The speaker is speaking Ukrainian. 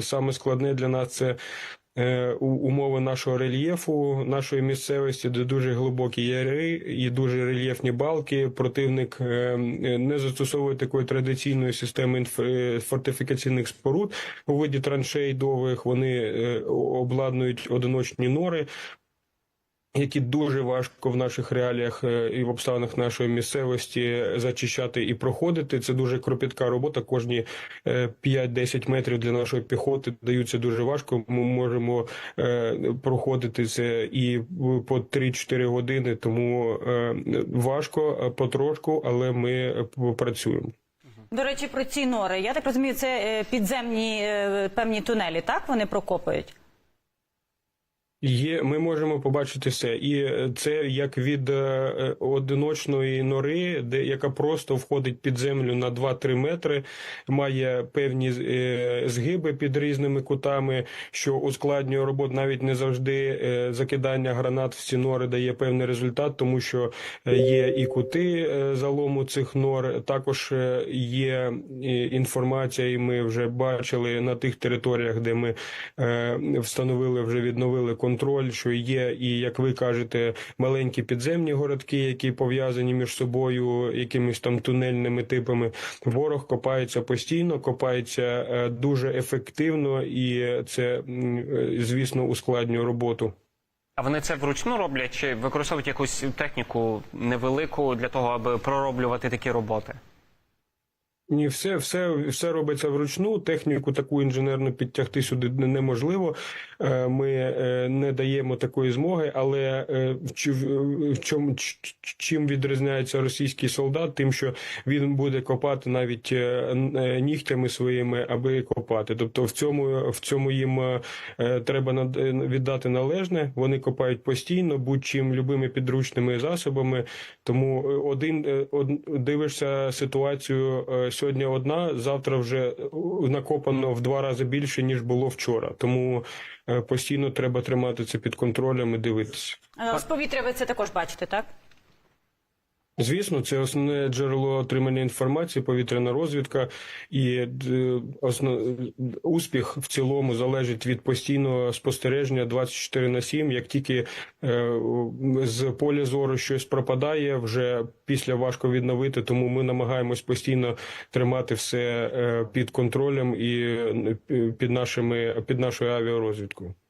Саме складне для нас це е, умови нашого рельєфу, нашої місцевості, де дуже глибокі яри і дуже рельєфні балки. Противник е, е, не застосовує такої традиційної системи фортифікаційних споруд у виді траншей довгих. Вони обладнують одиночні нори. Які дуже важко в наших реаліях е, і в обставинах нашої місцевості зачищати і проходити. Це дуже кропітка робота. Кожні е, 5-10 метрів для нашої піхоти даються дуже важко. Ми можемо е, проходити це і по 3-4 години, тому е, важко е, потрошку, але ми е, працюємо. До речі, про ці нори. Я так розумію, це е, підземні е, певні тунелі, так вони прокопують? Є, ми можемо побачити все, і це як від е, одиночної нори, де яка просто входить під землю на 2-3 метри, має певні е, згиби під різними кутами, що ускладнює роботу. Навіть не завжди е, закидання гранат в ці нори дає певний результат, тому що є і кути залому цих нор. Також є інформація, і ми вже бачили на тих територіях, де ми встановили вже відновили контроль, що є, і як ви кажете, маленькі підземні городки, які пов'язані між собою якимись там тунельними типами. Ворог копається постійно, копається е, дуже ефективно, і це, е, звісно, ускладнює роботу. А вони це вручну роблять чи використовують якусь техніку невелику для того, аби пророблювати такі роботи? Ні, все, все, все робиться вручну. Техніку таку інженерну підтягти сюди неможливо. Е, Ми е, не даємо такої змоги, але е, в чому чим відрізняється російський солдат, тим, що він буде копати навіть нігтями своїми, аби копати. Тобто в цьому в цьому їм треба віддати належне. Вони копають постійно, будь-чим любими підручними засобами. Тому один од- дивишся ситуацію сьогодні одна, завтра вже е, накопано в два рази більше ніж було вчора. Тому е, постійно треба тримати це під контролем і дивитися. Е, З повітря ви це також бачите, так? Звісно, це основне джерело отримання інформації, повітряна розвідка, і е, основ... успіх в цілому залежить від постійного спостереження 24 на 7. Як тільки е, з поля зору щось пропадає, вже після важко відновити. Тому ми намагаємось постійно тримати все е, під контролем і під нашими під нашою авіарозвідкою.